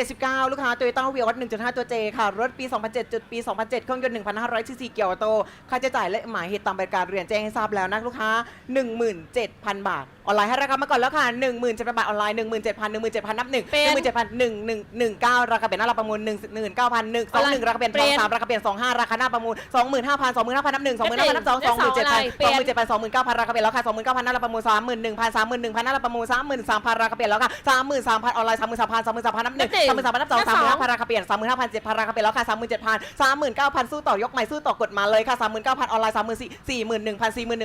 79 ลูกค้า Toyota v i o 1.5 ตัว J ค่ะ รถปี 2007 จุดปี 2007 เครื่องยนต์ 1,500ซีซีเกียวออโต ค่าใช้จ่ายและหมายเหตุตามใบการเรียนแจ้งให้ทราบแล้วนะลูกค้า 17,000 บาท ออนไลน์ให้ราคามาก่อนแล้วค่ะ 17,000 บาท ออนไลน์ 17,000 17,000 นับ1เป็น17,000 1119 ราคาเปลี่ยนหน้าราประมูล19,000 1 21ราคาเปลี่ยนเป็น23ราคาเปลี่ยน25ราคาหน้าประมูล25,000 25,000นับ1 25,000นับ2เป็น27,000เป็น27,000 29,000ราคาเปลี่ยนแล้วค่ะ29,000หน้าราประมูล31,000 31,000หน้าราประมูล33,000ราคาเปลี่ยนแล้วค่ะ33,000ออนไลน์33,000 33,000นับ1 33,000นับ2 35,000ราคาเปลี่ยน35,000 7,000ราคาเปลี่ยนแล้วค่ะ37,000 39,000สู้ต่อยกใหม่สู้ต่อกดมาเลยค่ะ39,000ออนไลน์34,000 41,000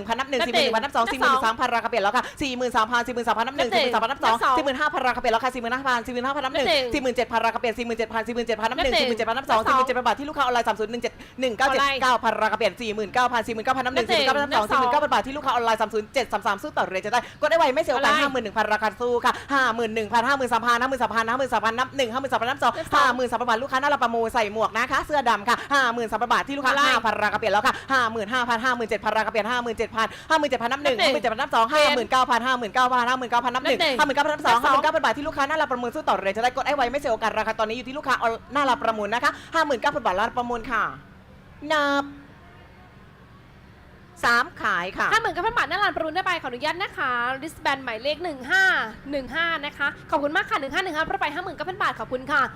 41,000นับ1 41,000นับ2 43,000ราคาเปลี่ยนแล้วค่ะ43,000 43,000นับ1 43,000นับ2 45,000ราคาเปลี่ยนแล้วค่ะ45,000 45,000นับ1 47,000ราคาเปลี่ยน47,000 47,000นับ1 47,000นับ2 47,000บาทที่ลูกค้าออนไลน์3017 1979,000ราคาเปลี่ยน49,000 49,000นับ1 49,000นับ2 49,000บาทที่ลูกค้าออนไลน์30733สู้ต่อเรทจะได้กดได้ไวไม่เสียโอกาส51,000ราคาสู้ค่ะ51,000 53,000 53,000 53,000นับ1 53,000นับ2 53,000บาทลูกค้าหน้าเราประมูลใส่หมวกนะคะ เสื้อดำค่ะ53,000บาทที่ลูกค้า5,000ราคาเปลี่ยนแล้วค่ะ55,000 57,000ราคาเปลี่ยน57,000 57,000นับ1 57,000นับ2 59,000 59,000 59,000นับ1 59,000นับ2 59,000บาทที่ลูกค้าหน้าเราประมูลสู้ต่อเรทจะได้กดไอ้ไวไม่เสียโอกาสราคาตอนนี้อยู่ที่ลูกค้าหน้าเราประมูลนะคะ59,000บาทเราประมูลค่ะนับ สามขายค่ะ ห้าหมื่นก้าพันบาทหน้ารานปรุนได้ไปขออนุญาตนะคะ ริสแบนหมายเลข 1515 นะคะ ขอบคุณมากค่ะ 1515ประไปห้าหมื่นก้าพันบาทขอบคุณค่ะ